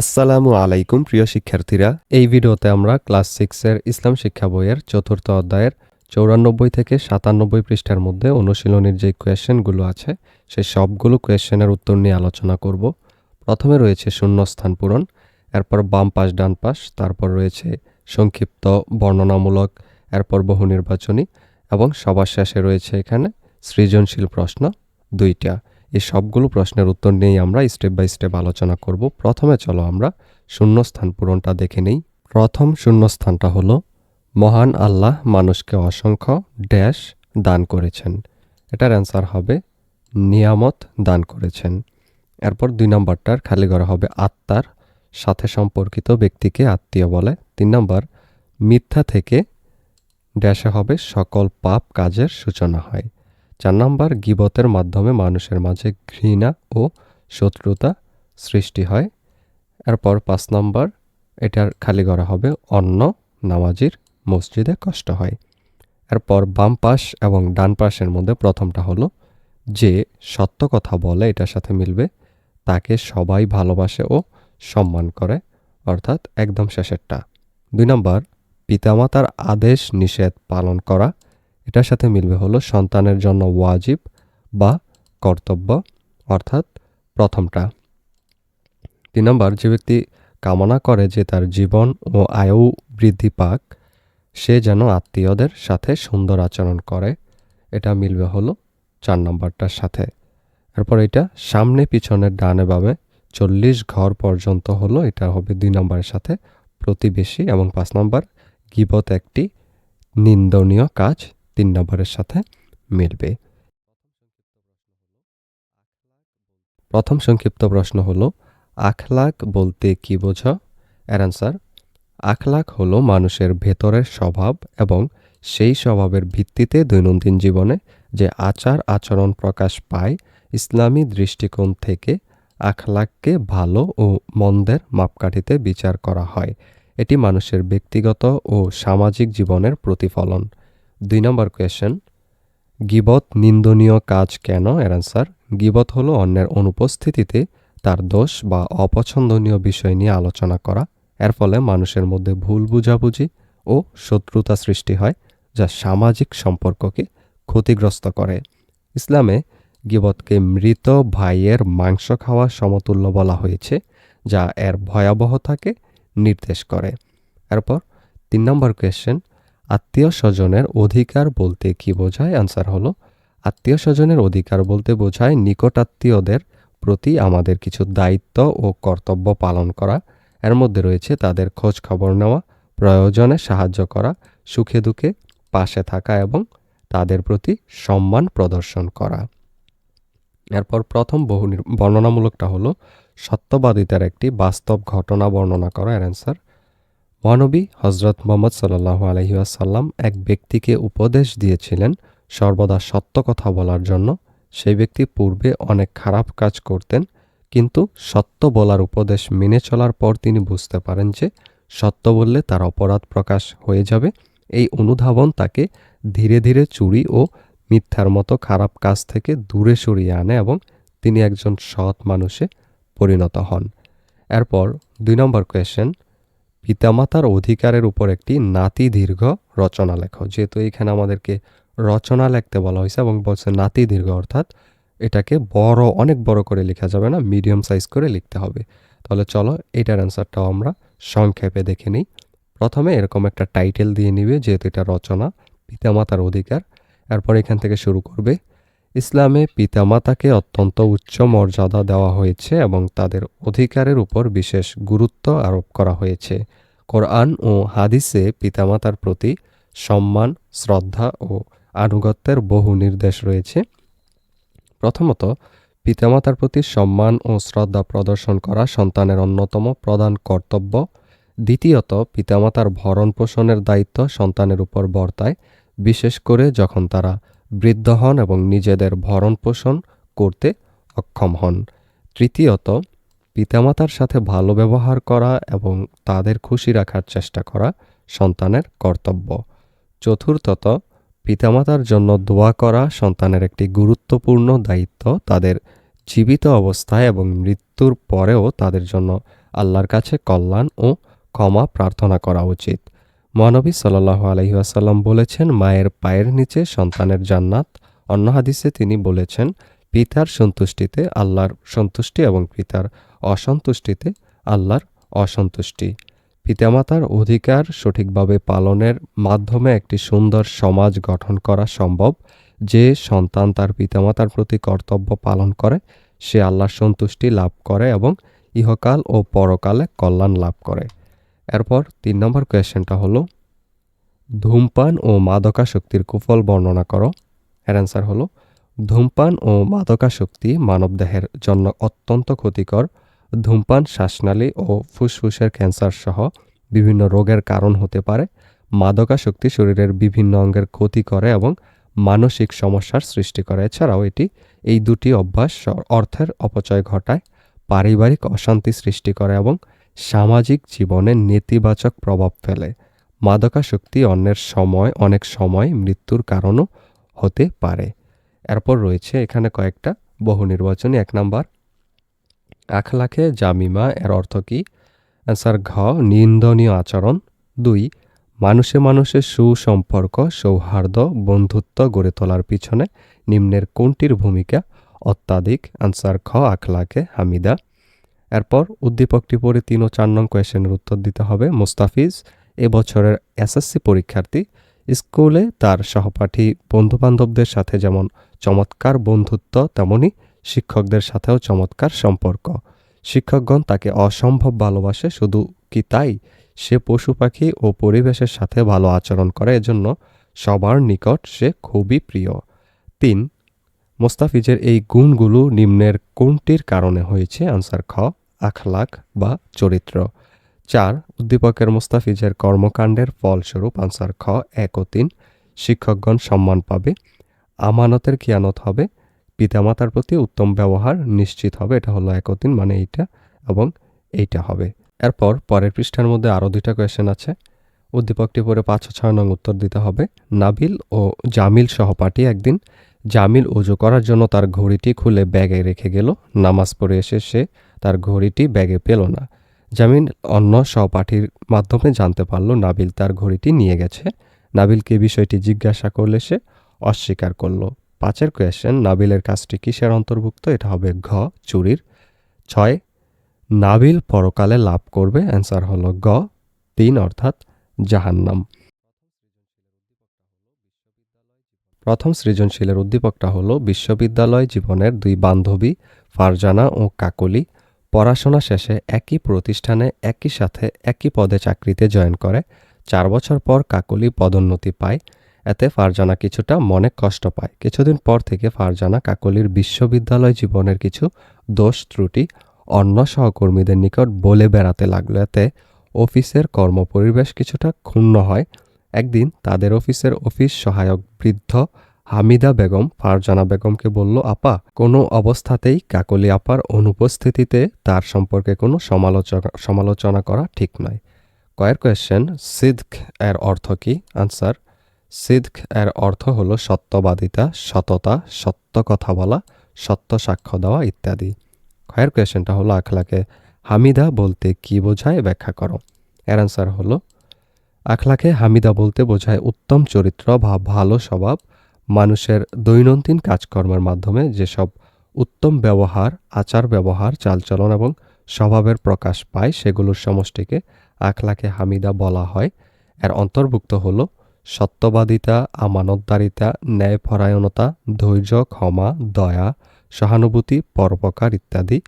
আসসালামু আলাইকুম, প্রিয় শিক্ষার্থীরা। এই ভিডিওতে আমরা ক্লাস সিক্সের ইসলাম শিক্ষা বইয়ের চতুর্থ অধ্যায়ের চৌরানব্বই থেকে সাতানব্বই পৃষ্ঠার মধ্যে অনুশীলনীর যে কোয়েশ্চেনগুলো আছে সেই সবগুলো কোয়েশ্চেনের উত্তর নিয়ে আলোচনা করব। প্রথমে রয়েছে শূন্যস্থান পূরণ, এরপর বাম পাশ, ডান পাশ, তারপর রয়েছে সংক্ষিপ্ত বর্ণনামূলক, এরপর বহু নির্বাচনী, এবং সবার শেষে রয়েছে এখানে সৃজনশীল প্রশ্ন দুইটা। এই সবগুলো প্রশ্নের উত্তর নিয়েই আমরা স্টেপ বাই স্টেপ আলোচনা করব। প্রথমে চলো আমরা শূন্যস্থান পূরণটা দেখে নেই। প্রথম শূন্যস্থানটা হলো, মহান আল্লাহ মানুষকে অসংখ্য ড্যাশ দান করেছেন। এটার অ্যান্সার হবে, নিয়ামত দান করেছেন। এরপর দুই নম্বরটার খালি করা হবে আত্মার, সাথে সম্পর্কিত ব্যক্তিকে আত্মীয় বলে। তিন নম্বর, মিথ্যা থেকে ড্যাশে হবে সকল পাপ কাজের সূচনা হয়। চার নম্বর, গিবতের মাধ্যমে মানুষের মাঝে ঘৃণা ও শত্রুতা সৃষ্টি হয়। এরপর পাঁচ নম্বর, এটার খালি করা হবে অন্য নামাজির মসজিদে কষ্ট হয়। এরপর বাম পাশ এবং ডান পাশের মধ্যে প্রথমটা হলো যে সত্য কথা বলে, এটার সাথে মিলবে, তাকে সবাই ভালোবাসে ও সম্মান করে, অর্থাৎ একদম শেষেরটা। দুই নম্বর, পিতামাতার আদেশ নিষেধ পালন করা এটার সাথে মিলবে হলো সন্তানের জন্য ওয়াজিব বা কর্তব্য, অর্থাৎ প্রথমটা। তিন নম্বর, যে ব্যক্তি কামনা করে যে তার জীবন ও আয়ু বৃদ্ধি পাক, সে যেন আত্মীয়দের সাথে সুন্দর আচরণ করে, এটা মিলবে হলো চার নম্বরটার সাথে। এরপর এটা সামনে পিছনের ডানে বামে চল্লিশ ঘর পর্যন্ত হলো, এটা হবে দুই নম্বরের সাথে প্রতিবেশী এবং পাঁচ নম্বর গিবত একটি নিন্দনীয় কাজ। তিন নম্বরের সাথে মিলবে। প্রথম সংক্ষিপ্ত প্রশ্ন হলো, আখলাক বলতে কি বোঝো? এর অ্যান্সার আখলাক হলো মানুষের ভেতরের স্বভাব এবং সেই স্বভাবের ভিত্তিতে দৈনন্দিন জীবনে যে আচার আচরণ প্রকাশ পায়, ইসলামী দৃষ্টিকোণ থেকে আখলাককে ভালো ও মন্দের মাপকাঠিতে বিচার করা হয়। এটি মানুষের ব্যক্তিগত ও সামাজিক জীবনের প্রতিফলন। দুই নম্বর কোয়েশ্চেন গিবত নিন্দনীয় কাজ কেন? এর অ্যান্সার গিবত হলো অন্যের অনুপস্থিতিতে তার দোষ বা অপছন্দনীয় বিষয় নিয়ে আলোচনা করা। এর ফলে মানুষের মধ্যে ভুল বুঝাবুঝি ও শত্রুতা সৃষ্টি হয়, যা সামাজিক সম্পর্ককে ক্ষতিগ্রস্ত করে। ইসলামে গিবতকে মৃত ভাইয়ের মাংস খাওয়া সমতুল্য বলা হয়েছে, যা এর ভয়াবহতাকে নির্দেশ করে। এরপর তিন নম্বর কোয়েশ্চেন আত্মীয় স্বজনের অধিকার বলতে কি বোঝায়? অ্যান্সার হলো আত্মীয় স্বজনের অধিকার বলতে বোঝায় নিকটাত্মীয়দের প্রতি আমাদের কিছু দায়িত্ব ও কর্তব্য পালন করা। এর মধ্যে রয়েছে তাদের খোঁজ খবর নেওয়া, প্রয়োজনে সাহায্য করা, সুখে দুঃখে পাশে থাকা এবং তাদের প্রতি সম্মান প্রদর্শন করা। এরপর প্রথম বহু বর্ণনামূলকটা হলো, সত্যবাদিতার একটি বাস্তব ঘটনা বর্ণনা করা। এর অ্যান্সার মহানবী হজরত মোহাম্মদ সাল্লাহ আলহিউসাল্লাম এক ব্যক্তিকে উপদেশ দিয়েছিলেন সর্বদা সত্য কথা বলার জন্য। সেই ব্যক্তি পূর্বে অনেক খারাপ কাজ করতেন, কিন্তু সত্য বলার উপদেশ মেনে চলার পর তিনি বুঝতে পারেন যে সত্য বললে তার অপরাধ প্রকাশ হয়ে যাবে। এই অনুধাবন তাকে ধীরে ধীরে চুরি ও মিথ্যার মতো খারাপ কাজ থেকে দূরে সরিয়ে আনে এবং তিনি একজন সৎ মানুষে পরিণত হন। এরপর দুই নম্বর কোয়েশ্চেন পিতামাতার অধিকারের উপর একটি নাতি দীর্ঘ রচনা লেখো। যেহেতু এখানে আমাদেরকে রচনা লিখতে বলা হয়েছে এবং বলছে নাতি দীর্ঘ অর্থাৎ এটাকে বড়, অনেক বড় করে লেখা যাবে না, মিডিয়াম সাইজ করে লিখতে হবে। তাহলে চলো এটার অ্যান্সারটাও আমরা সংক্ষেপে দেখে নিই। প্রথমে এরকম একটা টাইটেল দিয়ে নিবে, যেহেতু এটা রচনা, পিতামাতার অধিকার। এরপর এখান থেকে শুরু করবে ইসলামে পিতামাতাকে অত্যন্ত উচ্চ মর্যাদা দেওয়া হয়েছে এবং তাদের অধিকারের উপর বিশেষ গুরুত্ব আরোপ করা হয়েছে। কোরআন ও হাদিসে পিতামাতার প্রতি সম্মান, শ্রদ্ধা ও আনুগত্যের বহু নির্দেশ রয়েছে। প্রথমত, পিতামাতার প্রতি সম্মান ও শ্রদ্ধা প্রদর্শন করা সন্তানের অন্যতম প্রধান কর্তব্য। দ্বিতীয়ত, পিতামাতার ভরণ পোষণের দায়িত্ব সন্তানের উপর বর্তায়, বিশেষ করে যখন তারা বৃদ্ধ হন এবং নিজেদের ভরণ পোষণ করতে অক্ষম হন। তৃতীয়ত, পিতামাতার সাথে ভালো ব্যবহার করা এবং তাদের খুশি রাখার চেষ্টা করা সন্তানের কর্তব্য। চতুর্থত, পিতামাতার জন্য দোয়া করা সন্তানের একটি গুরুত্বপূর্ণ দায়িত্ব তাদের জীবিত অবস্থায় এবং মৃত্যুর পরেও তাদের জন্য আল্লাহর কাছে কল্যাণ ও ক্ষমা প্রার্থনা করা উচিত। মহানবী সাল্লাহ আলহিহাসাল্লাম বলেছেন, মায়ের পায়ের নিচে সন্তানের জান্নাত। অন্য হাদিসে তিনি বলেছেন, পিতার সন্তুষ্টিতে আল্লাহর সন্তুষ্টি এবং পিতার অসন্তুষ্টিতে আল্লাহর অসন্তুষ্টি। পিতামাতার অধিকার সঠিকভাবে পালনের মাধ্যমে একটি সুন্দর সমাজ গঠন করা সম্ভব। যে সন্তান তার পিতামাতার প্রতি কর্তব্য পালন করে, সে আল্লাহর সন্তুষ্টি লাভ করে এবং ইহকাল ও পরকালে কল্যাণ লাভ করে। এরপর তিন নম্বর কোয়েশ্চেনটা হলো, ধূমপান ও মাদকাসক্তির কুফল বর্ণনা করো। এর অ্যান্সার হলো, ধূমপান ও মাদকাসক্তি মানবদেহের জন্য অত্যন্ত ক্ষতিকর। ধূমপান, শ্বাসনালী ও ফুসফুসের ক্যান্সার সহ বিভিন্ন রোগের কারণ হতে পারে। মাদকাসক্তি শরীরের বিভিন্ন অঙ্গের ক্ষতি করে এবং মানসিক সমস্যার সৃষ্টি করে। এছাড়াও এটি এই দুটি অভ্যাস অর্থের অপচয় ঘটায়, পারিবারিক অশান্তি সৃষ্টি করে এবং সামাজিক জীবনে নেতিবাচক প্রভাব ফেলে। মাদকাসক্তি অন্যের সময়, অনেক সময় মৃত্যুর কারণও হতে পারে। এরপর রয়েছে এখানে কয়েকটা বহু নির্বাচনী। এক নাম্বার, আখলাখে জামিমা, এর অর্থ কী? অ্যান্সার, ঘ, নিন্দনীয় আচরণ। দুই, মানুষে মানুষে সুসম্পর্ক, সৌহার্দ্য, বন্ধুত্ব গড়ে তোলার পিছনে নিম্নের কোনটির ভূমিকা অত্যাধিক? আনসার খ আখলাকে হামিদা। এরপর উদ্দীপকটি পড়ে তিন ও চার নং কোয়েশনের উত্তর দিতে হবে। মুস্তাফিজ এবছরের এসএসসি পরীক্ষার্থী। স্কুলে তার সহপাঠী বন্ধুবান্ধবদের সাথে যেমন চমৎকার বন্ধুত্ব, তেমনি শিক্ষকদের সাথেও চমৎকার সম্পর্ক। শিক্ষকগণ তাকে অসম্ভব ভালোবাসে, শুধু কি তাই? সে পশু পাখি ও পরিবেশের সাথে ভালো আচরণ করে, এজন্য সবার নিকট সে খুবই প্রিয়। তিন, মোস্তাফিজের এই গুণগুলো নিম্নের কোনটির কারণে হয়েছে? আনসার খ। আখলাক বা চরিত্র। চার, উদ্দীপকের মোস্তাফিজের কর্মকাণ্ডের ফলস্বরূপ আনসার খ, এক ও তিন, শিক্ষকগণ সম্মান পাবে। আমানতের কিয়ানত হবে। পিতামাতার প্রতি উত্তম ব্যবহার নিশ্চিত হবে। এটা হলো এক ও তিন মানে এইটা এবং এইটা হবে। এরপর পরের পৃষ্ঠার মধ্যে আরও দুইটা কোয়েশ্চেন আছে। উদ্দীপকটি পরে পাঁচ ছয় নং উত্তর দিতে হবে। নাবিল ও জামিল সহপাঠী একদিন। জামিল উজু করার জন্য তার ঘড়িটি খুলে ব্যাগে রেখে গেল। নামাজ পড়ে এসে সে তার ঘড়িটি ব্যাগে পেল না। জামিন অন্য সহপাঠীর মাধ্যমে জানতে পারল নাবিল তার ঘড়িটি নিয়ে গেছে। নাবিলকে বিষয়টি জিজ্ঞাসা করলে সে অস্বীকার করল। পাঁচের কোয়েশ্চেন, নাবিলের কাজটি কিসের অন্তর্ভুক্ত? এটা হবে ঘ, চুরির। ছয়, নাবিল পরকালে লাভ করবে? অ্যান্সার হলো গ, তিন অর্থাৎ জাহান্নাম। প্রথম সৃজনশীলের উদ্দীপকটা হলো বিশ্ববিদ্যালয় জীবনের দুই বান্ধবী ফারজানা ও কাকলি। পড়াশোনা শেষে একই প্রতিষ্ঠানে একই সাথে একই পদে চাকরিতে জয়েন করে। চার বছর পর কাকলি পদোন্নতি পায়। এতে ফারজানা কিছুটা মনে কষ্ট পায়। কিছুদিন পর থেকে ফারজানা কাকলির বিশ্ববিদ্যালয় জীবনের কিছু দোষ ত্রুটি অন্য সহকর্মীদের নিকট বলে বেড়াতে লাগল। এতে অফিসের কর্মপরিবেশ কিছুটা ক্ষুণ্ণ হয়। একদিন তাদের অফিসের অফিস সহায়ক বৃদ্ধ হামিদা বেগম ফারজানা বেগমকে বলল, আপা, কোনো অবস্থাতেই কাকলি আপার অনুপস্থিতিতে তার সম্পর্কে কোনো সমালোচনা সমালোচনা করা ঠিক নয়। কয়ের কোয়েশ্চেন সিদ্ক এর অর্থ কি? আনসার সিদ্ক এর অর্থ হল সত্যবাদিতা, সততা, সত্য কথা বলা, সত্য সাক্ষ্য দেওয়া ইত্যাদি। কয়ের কোয়েশ্চেনটা হলো আখলাকে, হামিদা বলতে কি বোঝায় ব্যাখ্যা করো। এর আনসার হলো, আখলাকে হামিদা বলতে বোঝায় উত্তম চরিত্র বা ভালো স্বভাব মানুষের দৈনন্দিন কাজকর্মের মাধ্যমে যেসব উত্তম ব্যবহার, আচার ব্যবহার, চালচলন এবং স্বভাবের প্রকাশ পায়, সেগুলোর সমষ্টিকে আখলাকে হামিদা বলা হয়। এর অন্তর্ভুক্ত হল সত্যবাদিতা, আমানতদারিতা, ন্যায়পরায়ণতা, ধৈর্য, ক্ষমা, দয়া, সহানুভূতি, পরোপকার ইত্যাদি।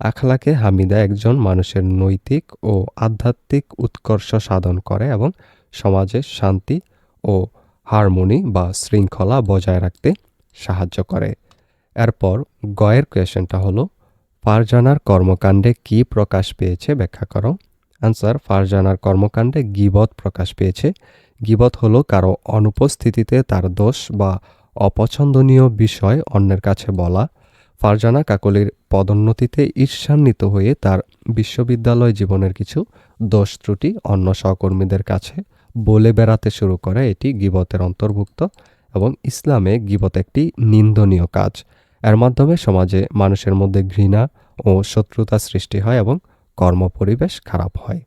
আখলাকে হামিদা একজন মানুষের নৈতিক ও আধ্যাত্মিক উৎকর্ষ সাধন করে এবং সমাজে শান্তি ও হারমোনি বা শৃঙ্খলা বজায় রাখতে সাহায্য করে। এরপর গয়ের কোয়েশনটা হলো, ফারজানার কর্মকাণ্ডে কি প্রকাশ পেয়েছে ব্যাখ্যা করো। আনসার, ফারজানার কর্মকাণ্ডে গিবত প্রকাশ পেয়েছে। গিবত হলো কারও অনুপস্থিতিতে তার দোষ বা অপছন্দনীয় বিষয় অন্যের কাছে বলা। ফারজানা কাকলির পদোন্নতিতে ঈর্ষান্বিত হয়ে তার বিশ্ববিদ্যালয় জীবনের কিছু দোষ ত্রুটি অন্য সহকর্মীদের কাছে বলে বেড়াতে শুরু করে, এটি গিবতের অন্তর্ভুক্ত এবং ইসলামে গিবত একটি নিন্দনীয় কাজ। এর মাধ্যমে সমাজে মানুষের মধ্যে ঘৃণা ও শত্রুতা সৃষ্টি হয় এবং কর্মপরিবেশ খারাপ হয়।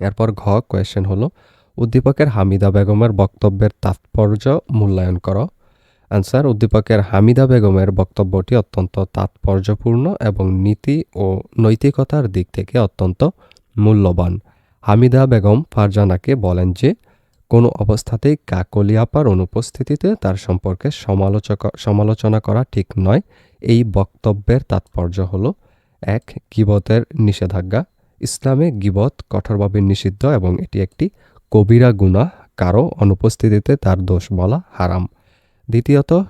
এরপর ঘ কোয়েশ্চেন হলো, উদ্দীপকের হামিদা বেগমের বক্তব্যের তাৎপর্য মূল্যায়ন করো। অ্যান্সার উদ্দীপকের হামিদা বেগমের বক্তব্যটি অত্যন্ত তাৎপর্যপূর্ণ এবং নীতি ও নৈতিকতার দিক থেকে অত্যন্ত মূল্যবান। হামিদা বেগম ফারজানাকে বলেন যে, কোনো অবস্থাতেই কাকলিয়াপার অনুপস্থিতিতে তার সম্পর্কে সমালোচক, সমালোচনা করা ঠিক নয়। এই বক্তব্যের তাৎপর্য হল, এক, গিবতের নিষেধাজ্ঞা। ইসলামে গিবত কঠোরভাবে নিষিদ্ধ এবং এটি একটি কবিরা গুনাহ, কারও অনুপস্থিতিতে তার দোষ বলা হারাম। দ্বিতীয়ত,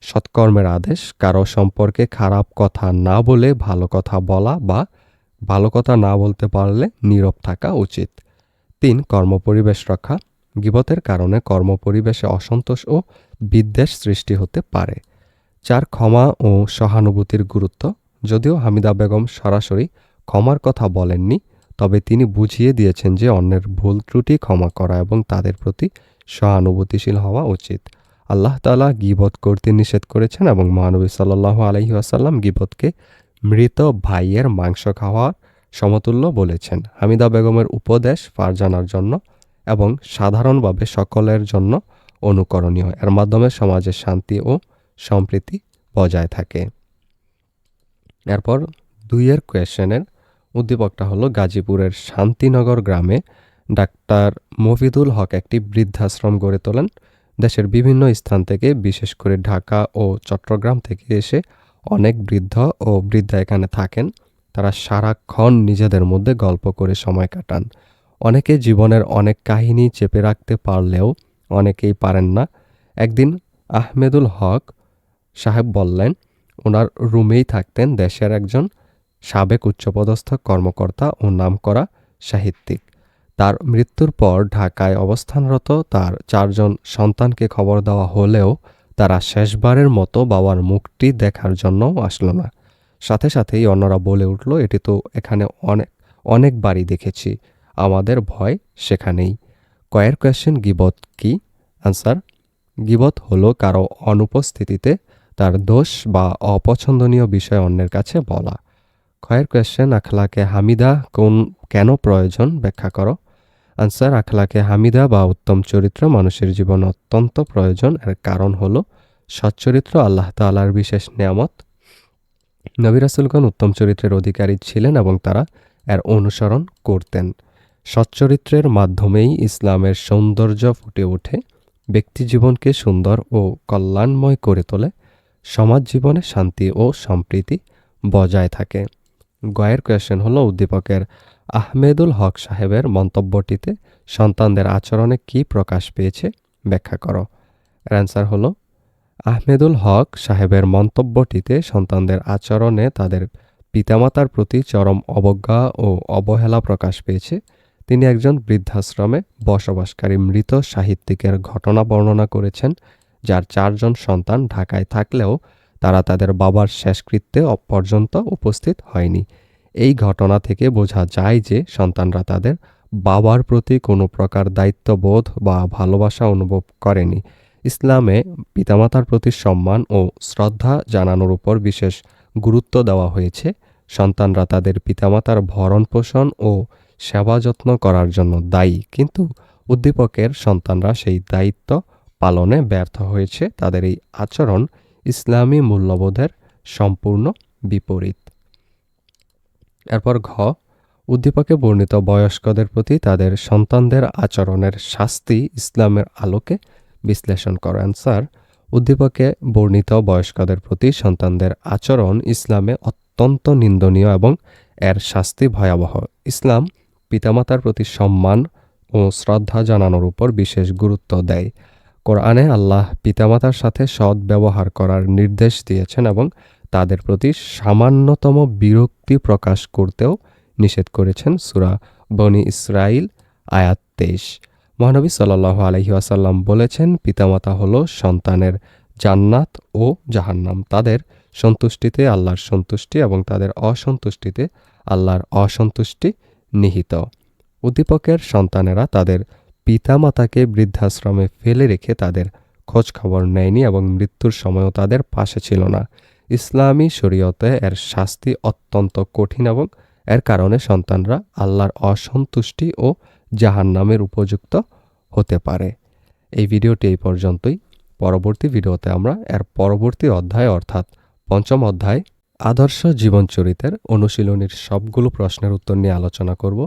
সৎকর্মের আদেশ, কারও সম্পর্কে খারাপ কথা না বলে ভালো কথা বলা বা ভালো কথা না বলতে পারলে নীরব থাকা উচিত। তিন, কর্মপরিবেশ রক্ষা। গিবতের কারণে কর্মপরিবেশে অসন্তোষ ও বিদ্বেষ সৃষ্টি হতে পারে। চার, ক্ষমা ও সহানুভূতির গুরুত্ব। যদিও হামিদা বেগম সরাসরি ক্ষমার কথা বলেননি, তবে তিনি বুঝিয়ে দিয়েছেন যে অন্যের ভুল ত্রুটি ক্ষমা করা এবং তাদের প্রতি সহানুভূতিশীল হওয়া উচিত। আল্লাহ তালা গিবত করতে নিষেধ করেছেন এবং মহানবী সাল্লাহ আলহি আসাল্লাম গিবতকে মৃত ভাইয়ের মাংস খাওয়ার সমতুল্য বলেছেন। হামিদা বেগমের উপদেশ ফারজানার জন্য এবং সাধারণভাবে সকলের জন্য অনুকরণীয়। এর মাধ্যমে সমাজে শান্তি ও সম্প্রীতি বজায় থাকে। এরপর দুইয়ের কোয়েশনের উদ্দীপকটা হলো, গাজীপুরের শান্তিনগর গ্রামে ডাক্তার মফিদুল হক একটি বৃদ্ধাশ্রম গড়ে তোলেন। দেশের বিভিন্ন স্থান থেকে, বিশেষ করে ঢাকা ও চট্টগ্রাম থেকে এসে অনেক বৃদ্ধ ও বৃদ্ধা এখানে থাকেন। তারা সারাক্ষণ নিজেদের মধ্যে গল্প করে সময় কাটান। অনেকে জীবনের অনেক কাহিনী চেপে রাখতে পারলেও অনেকেই পারেন না। একদিন আহমেদুল হক সাহেব বললেন, ওনার রুমেই থাকতেন দেশের একজন সাবেক উচ্চপদস্থ কর্মকর্তা ও নামকরা সাহিত্যিক। তার মৃত্যুর পর ঢাকায় অবস্থানরত তার চারজন সন্তানকে খবর দেওয়া হলেও তারা শেষবারের মতো বাবার মুখটি দেখার জন্যও আসলো না। সাথে সাথেই অন্যরা বলে উঠল, এটি তো এখানে অনেক অনেকবারই দেখেছি। আমাদের ভয় সেখানেই। কয়ের কোয়েশ্চেন গিবত কি? আনসার, গিবত হলো কারও অনুপস্থিতিতে তার দোষ বা অপছন্দনীয় বিষয় অন্যের কাছে বলা। ক্ষয়ের কোয়েশ্চেন আখলাকে হামিদা কোন, কেন প্রয়োজন? ব্যাখ্যা করো। আনসার, আখলাকে হামিদা বা উত্তম চরিত্র মানুষের জীবন অত্যন্ত প্রয়োজন। এর কারণ হলো সচ্চরিত্র, আল্লাহ তালার বিশেষ নিয়ামত। নবিরাসুলগণ উত্তম চরিত্রের অধিকারী ছিলেন এবং তারা এর অনুসরণ করতেন। সচ্চরিত্রের মাধ্যমেই ইসলামের সৌন্দর্য ফুটে ওঠে। ব্যক্তি জীবনকে সুন্দর ও কল্যাণময় করে তোলে। সমাজ জীবনে শান্তি ও সম্প্রীতি বজায় থাকে। গয়ের কোয়েশন হলো উদ্দীপকের আহমেদুল হক সাহেবের মন্তব্যটিতে সন্তানদের আচরণে কি প্রকাশ পেয়েছে ব্যাখ্যা করো। অ্যান্সার হলো, আহমেদুল হক সাহেবের মন্তব্যটিতে সন্তানদের আচরণে তাদের পিতামাতার প্রতি চরম অবজ্ঞা ও অবহেলা প্রকাশ পেয়েছে। তিনি একজন বৃদ্ধাশ্রমে বসবাসকারী মৃত সাহিত্যিকের ঘটনা বর্ণনা করেছেন, যার চারজন সন্তান ঢাকায় থাকলেও তারা তাদের বাবার শেষকৃত্যে পর্যন্ত উপস্থিত হয়নি। এই ঘটনা থেকে বোঝা যায় যে সন্তানরা তাদের বাবার প্রতি কোনো প্রকার দায়িত্ববোধ বা ভালোবাসা অনুভব করেনি। ইসলামে পিতামাতার প্রতি সম্মান ও শ্রদ্ধা জানানোর উপর বিশেষ গুরুত্ব দেওয়া হয়েছে। সন্তানরা তাদের পিতামাতার ভরণ পোষণ ও সেবা যত্ন করার জন্য দায়ী, কিন্তু উদ্দীপকের সন্তানরা সেই দায়িত্ব পালনে ব্যর্থ হয়েছে। তাদের এই আচরণ ইসলামী মূল্যবোধের সম্পূর্ণ বিপরীত। এরপর ঘ, উদ্দীপকে বর্ণিত বয়স্কদের প্রতি তাদের সন্তানদের আচরণের শাস্তি ইসলামের আলোকে বিশ্লেষণ করেন স্যার উদ্দীপকে বর্ণিত বয়স্কদের প্রতি সন্তানদের আচরণ ইসলামে অত্যন্ত নিন্দনীয় এবং এর শাস্তি ভয়াবহ। ইসলাম পিতামাতার প্রতি সম্মান ও শ্রদ্ধা জানানোর উপর বিশেষ গুরুত্ব দেয়। কোরআনে আল্লাহ পিতামাতার সাথে সৎ ব্যবহার করার নির্দেশ দিয়েছেন এবং তাদের প্রতি সামান্যতম বিরক্তি প্রকাশ করতেও নিষেধ করেছেন সুরা বনি ইসরাইল, আয়াত তেইশ। মহানবী সাল্লাহ আলহিহাসাল্লাম বলেছেন, পিতামাতা হল সন্তানের জান্নাত ও জাহান্নাম। তাদের সন্তুষ্টিতে আল্লাহর সন্তুষ্টি এবং তাদের অসন্তুষ্টিতে আল্লাহর অসন্তুষ্টি নিহিত। উদ্দীপকের সন্তানেরা তাদের পিতামাতাকে বৃদ্ধাশ্রমে ফেলে রেখে তাদের খোঁজ খবর নেয়নি এবং মৃত্যুর সময়ও তাদের পাশে ছিল না। ইসলামী শরীয়তে এর শাস্তি অত্যন্ত কঠিন এবং এর কারণে সন্তানরা আল্লাহর অসন্তুষ্টি ও জাহান্নামের উপযুক্ত হতে পারে। এই ভিডিওটি এই পর্যন্তই। পরবর্তী ভিডিওতে আমরা এর পরবর্তী অধ্যায় অর্থাৎ পঞ্চম অধ্যায় আদর্শ জীবনচরিতের অনুশীলনীর সবগুলো প্রশ্নের উত্তর নিয়ে আলোচনা করব।